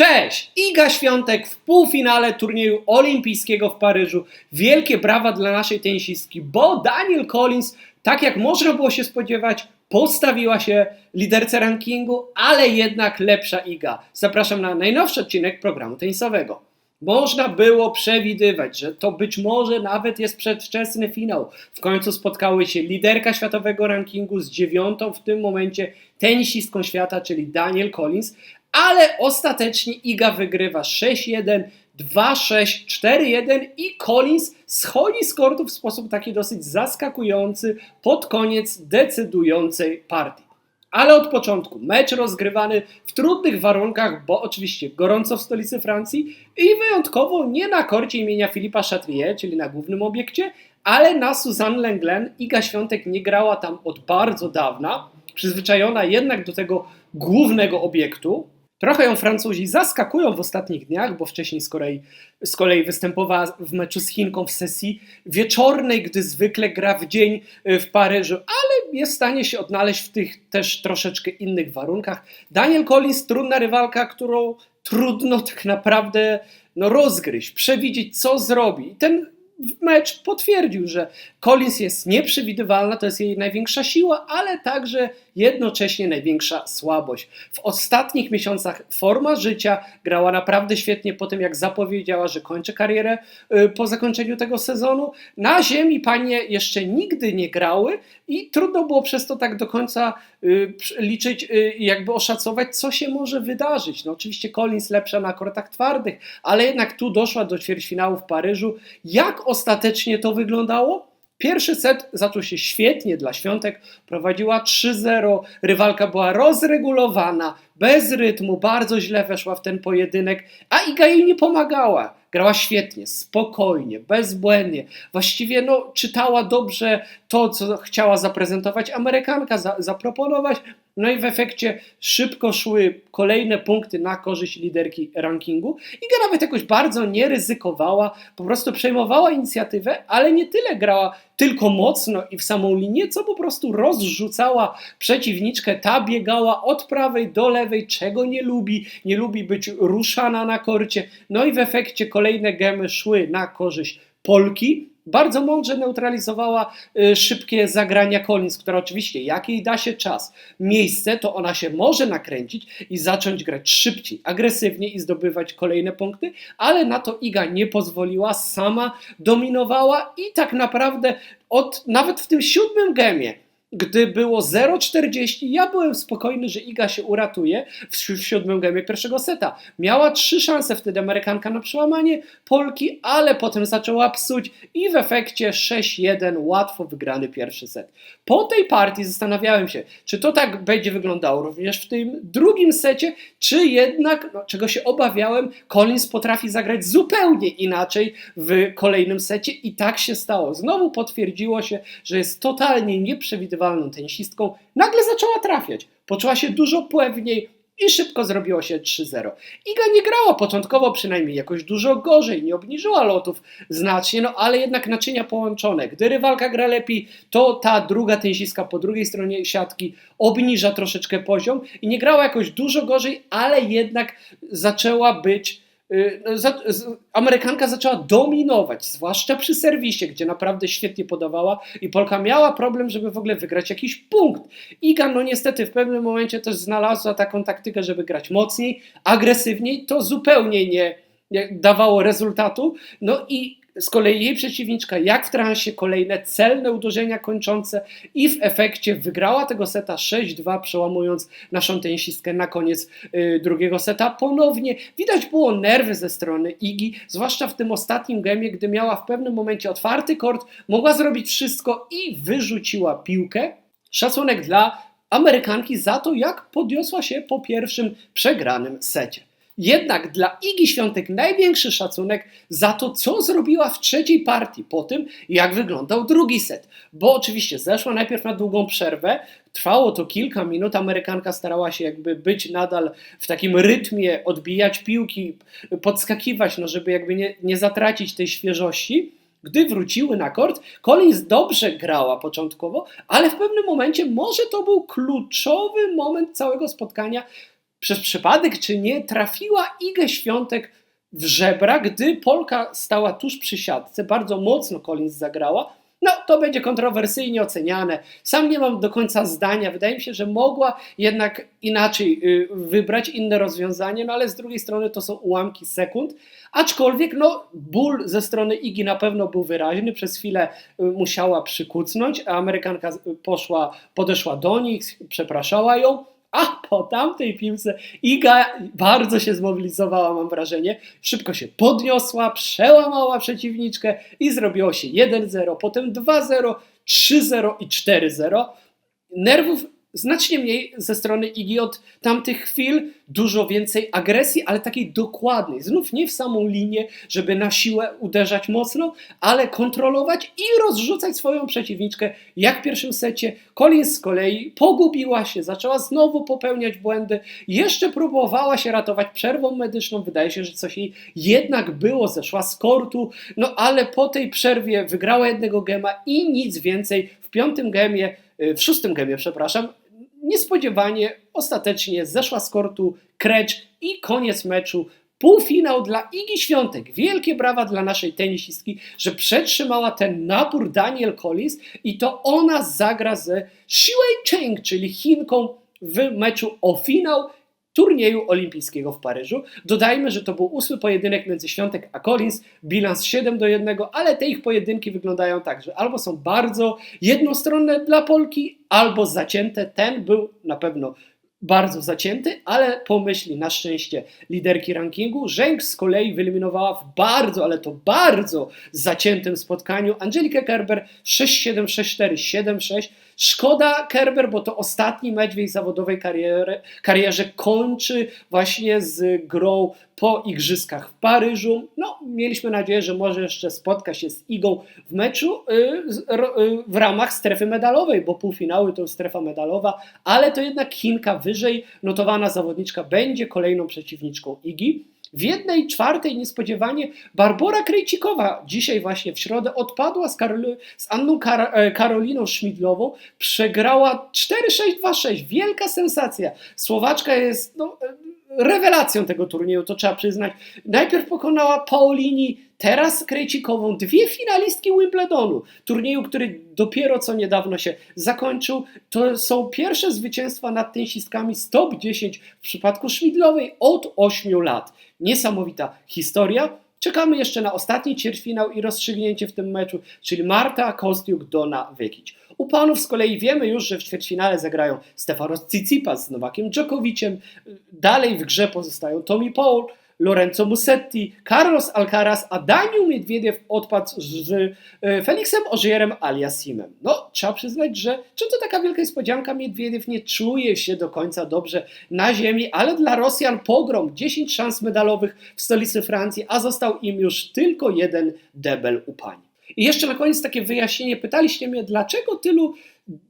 Cześć! Iga Świątek w półfinale turnieju olimpijskiego w Paryżu. Wielkie brawa dla naszej tenisistki, bo Daniel Collins, tak jak można było się spodziewać, postawiła się liderce rankingu, ale jednak lepsza Iga. Zapraszam na najnowszy odcinek programu tenisowego. Można było przewidywać, że to być może nawet jest przedwczesny finał. W końcu spotkały się liderka światowego rankingu z dziewiątą w tym momencie tenisistką świata, czyli Daniel Collins, ale ostatecznie Iga wygrywa 6-1, 2-6, 4-1 i Collins schodzi z kortu w sposób taki dosyć zaskakujący pod koniec decydującej partii. Ale od początku mecz rozgrywany w trudnych warunkach, bo oczywiście gorąco w stolicy Francji i wyjątkowo nie na korcie imienia Filipa Chatrier, czyli na głównym obiekcie, ale na Suzanne Lenglen. Iga Świątek nie grała tam od bardzo dawna, przyzwyczajona jednak do tego głównego obiektu. Trochę ją Francuzi zaskakują w ostatnich dniach, bo wcześniej z kolei, z kolei występowała w meczu z Chinką w sesji wieczornej, gdy zwykle gra w dzień y, w Paryżu, ale jest w stanie się odnaleźć w tych też troszeczkę innych warunkach. Daniel Collins, trudna rywalka, którą trudno tak naprawdę no, rozgryźć, przewidzieć, co zrobi. Ten mecz potwierdził, że Collins jest nieprzewidywalna, to jest jej największa siła, ale także jednocześnie największa słabość. W ostatnich miesiącach forma życia grała naprawdę świetnie po tym, jak zapowiedziała, że kończy karierę y, po zakończeniu tego sezonu. Na ziemi panie jeszcze nigdy nie grały i trudno było przez to tak do końca y, liczyć, y, jakby oszacować, co się może wydarzyć. No oczywiście Collins lepsza na kortach twardych, ale jednak tu doszła do ćwierćfinału w Paryżu. Jak ostatecznie to wyglądało? Pierwszy set zaczął się świetnie dla Świątek, prowadziła 3-0, rywalka była rozregulowana, bez rytmu, bardzo źle weszła w ten pojedynek, a Iga jej nie pomagała. Grała świetnie, spokojnie, bezbłędnie. Właściwie no, czytała dobrze to, co chciała zaprezentować Amerykanka, za, zaproponować. No i w efekcie szybko szły kolejne punkty na korzyść liderki rankingu. Iga nawet jakoś bardzo nie ryzykowała, po prostu przejmowała inicjatywę, ale nie tyle grała tylko mocno i w samą linię, co po prostu rozrzucała przeciwniczkę. Ta biegała od prawej do lewej, czego nie lubi. Nie lubi być ruszana na korcie. No i w efekcie kolejne gemy szły na korzyść Polki bardzo mądrze neutralizowała y, szybkie zagrania Collins, która oczywiście, jak jej da się czas, miejsce, to ona się może nakręcić i zacząć grać szybciej, agresywniej i zdobywać kolejne punkty, ale na to Iga nie pozwoliła, sama dominowała i tak naprawdę od nawet w tym siódmym gemie gdy było 0,40, ja byłem spokojny, że Iga się uratuje w, w siódmym gemie pierwszego seta. Miała trzy szanse wtedy Amerykanka na przełamanie Polki, ale potem zaczęła psuć i w efekcie 6-1 łatwo wygrany pierwszy set. Po tej partii zastanawiałem się, czy to tak będzie wyglądało również w tym drugim secie, czy jednak, no, czego się obawiałem, Collins potrafi zagrać zupełnie inaczej w kolejnym secie i tak się stało. Znowu potwierdziło się, że jest totalnie nieprzewidywalny przewidywalną tenisistką, nagle zaczęła trafiać. Poczuła się dużo pewniej i szybko zrobiło się 3-0. Iga nie grała początkowo przynajmniej jakoś dużo gorzej, nie obniżyła lotów znacznie, no ale jednak naczynia połączone. Gdy rywalka gra lepiej, to ta druga tenisistka po drugiej stronie siatki obniża troszeczkę poziom i nie grała jakoś dużo gorzej, ale jednak zaczęła być Amerykanka zaczęła dominować, zwłaszcza przy serwisie, gdzie naprawdę świetnie podawała i Polka miała problem, żeby w ogóle wygrać jakiś punkt. Iga no niestety w pewnym momencie też znalazła taką taktykę, żeby grać mocniej, agresywniej, to zupełnie nie, nie dawało rezultatu. No i z kolei jej przeciwniczka, jak w transie, kolejne celne uderzenia kończące i w efekcie wygrała tego seta 6-2, przełamując naszą tenisistkę na koniec y, drugiego seta. Ponownie widać było nerwy ze strony Igi, zwłaszcza w tym ostatnim gemie, gdy miała w pewnym momencie otwarty kort, mogła zrobić wszystko i wyrzuciła piłkę. Szacunek dla Amerykanki za to, jak podniosła się po pierwszym przegranym secie. Jednak dla Igi Świątek największy szacunek za to, co zrobiła w trzeciej partii, po tym jak wyglądał drugi set. Bo oczywiście zeszła najpierw na długą przerwę, trwało to kilka minut, Amerykanka starała się jakby być nadal w takim rytmie, odbijać piłki, podskakiwać, no żeby jakby nie, nie zatracić tej świeżości. Gdy wróciły na kort, Collins dobrze grała początkowo, ale w pewnym momencie może to był kluczowy moment całego spotkania, przez przypadek czy nie trafiła Igę Świątek w żebra, gdy Polka stała tuż przy siatce, bardzo mocno Collins zagrała, no, to będzie kontrowersyjnie oceniane. Sam nie mam do końca zdania. Wydaje mi się, że mogła jednak inaczej y, wybrać inne rozwiązanie, no ale z drugiej strony to są ułamki sekund. Aczkolwiek, no, ból ze strony Igi na pewno był wyraźny. Przez chwilę y, musiała przykucnąć, a Amerykanka poszła, podeszła do nich, przepraszała ją. A po tamtej piłce Iga bardzo się zmobilizowała, mam wrażenie. Szybko się podniosła, przełamała przeciwniczkę i zrobiło się 1-0, potem 2-0, 3-0 i 4-0. Nerwów znacznie mniej ze strony Igi od tamtych chwil, dużo więcej agresji, ale takiej dokładnej. Znów nie w samą linię, żeby na siłę uderzać mocno, ale kontrolować i rozrzucać swoją przeciwniczkę, jak w pierwszym secie. Collins z kolei pogubiła się, zaczęła znowu popełniać błędy, jeszcze próbowała się ratować przerwą medyczną. Wydaje się, że coś jej jednak było, zeszła z kortu, no ale po tej przerwie wygrała jednego gema i nic więcej. W piątym gemie, y, w szóstym gemie, przepraszam, niespodziewanie ostatecznie zeszła z kortu Krecz i koniec meczu. Półfinał dla Igi Świątek. Wielkie brawa dla naszej tenisistki, że przetrzymała ten napór Daniel Collins i to ona zagra ze Xiwei Cheng, czyli Chinką w meczu o finał turnieju olimpijskiego w Paryżu. Dodajmy, że to był ósmy pojedynek między Świątek a Collins, bilans 7 do 1, ale te ich pojedynki wyglądają tak, że albo są bardzo jednostronne dla Polki, albo zacięte. Ten był na pewno bardzo zacięty, ale pomyśli na szczęście liderki rankingu. Rzęk z kolei wyeliminowała w bardzo, ale to bardzo zaciętym spotkaniu Angelikę Kerber 6-7, 6-4, 7-6. Szkoda Kerber, bo to ostatni mecz w jej zawodowej karierze, karierze kończy właśnie z grą po igrzyskach w Paryżu. No, mieliśmy nadzieję, że może jeszcze spotka się z Igą w meczu yy, yy, w ramach strefy medalowej, bo półfinały to strefa medalowa, ale to jednak Chinka wyżej notowana zawodniczka będzie kolejną przeciwniczką Igi. W jednej czwartej niespodziewanie Barbora Krejcikowa dzisiaj właśnie w środę odpadła z, Karol z Anną Kar e, Karoliną Szmidlową, przegrała 4-6-2-6, wielka sensacja. Słowaczka jest no, rewelacją tego turnieju, to trzeba przyznać. Najpierw pokonała Paulini, teraz Krejcikową, dwie finalistki Wimbledonu, turnieju, który dopiero co niedawno się zakończył. To są pierwsze zwycięstwa nad tenisistkami z top 10 w przypadku Szmidlowej od 8 lat. Niesamowita historia. Czekamy jeszcze na ostatni ćwierćfinał i rozstrzygnięcie w tym meczu, czyli Marta Kostiuk, Dona Wykić. U panów z kolei wiemy już, że w ćwierćfinale zagrają Stefanos Tsitsipas z Nowakiem Dżokowiciem. Dalej w grze pozostają Tommy Paul, Lorenzo Musetti, Carlos Alcaraz, a Daniel Miedwiediew odpadł z e, Felixem Ożierem aliasimem. No, trzeba przyznać, że czy to taka wielka niespodzianka, Miedwiediew nie czuje się do końca dobrze na ziemi, ale dla Rosjan pogrom, 10 szans medalowych w stolicy Francji, a został im już tylko jeden debel u pani. I jeszcze na koniec takie wyjaśnienie. Pytaliście mnie, dlaczego tylu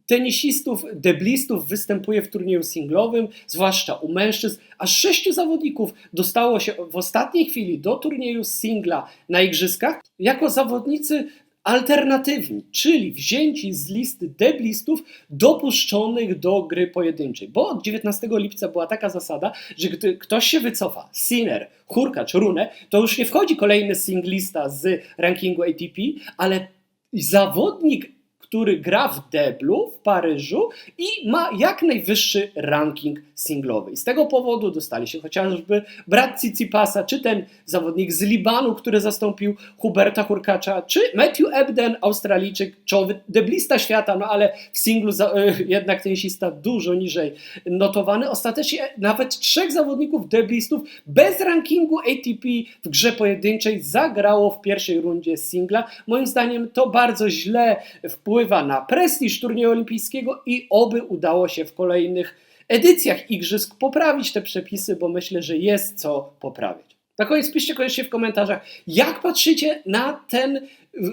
tenisistów, deblistów występuje w turnieju singlowym, zwłaszcza u mężczyzn. Aż sześciu zawodników dostało się w ostatniej chwili do turnieju singla na igrzyskach jako zawodnicy alternatywni, czyli wzięci z listy deblistów dopuszczonych do gry pojedynczej. Bo od 19 lipca była taka zasada, że gdy ktoś się wycofa, Sinner, Hurkacz, Rune, to już nie wchodzi kolejny singlista z rankingu ATP, ale zawodnik który gra w deblu w Paryżu i ma jak najwyższy ranking singlowy. I z tego powodu dostali się chociażby brat Cicipasa, czy ten zawodnik z Libanu, który zastąpił Huberta Hurkacza, czy Matthew Ebden, Australijczyk, czołowy deblista świata, no ale w singlu za, y, jednak tenisista dużo niżej notowany. Ostatecznie nawet trzech zawodników deblistów bez rankingu ATP w grze pojedynczej zagrało w pierwszej rundzie singla. Moim zdaniem to bardzo źle wpływa na prestiż turnieju olimpijskiego i oby udało się w kolejnych edycjach igrzysk poprawić te przepisy, bo myślę, że jest co poprawić. Na koniec piszcie koniecznie w komentarzach, jak patrzycie na ten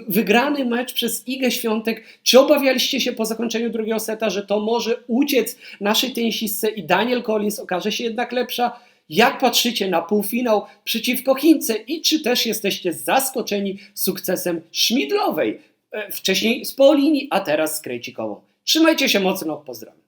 wygrany mecz przez Igę Świątek. Czy obawialiście się po zakończeniu drugiego seta, że to może uciec naszej tenisistce i Daniel Collins okaże się jednak lepsza? Jak patrzycie na półfinał przeciwko Chince i czy też jesteście zaskoczeni sukcesem Szmidlowej? E, wcześniej z Paulini, a teraz z Krejcikową. Trzymajcie się mocno, pozdrawiam.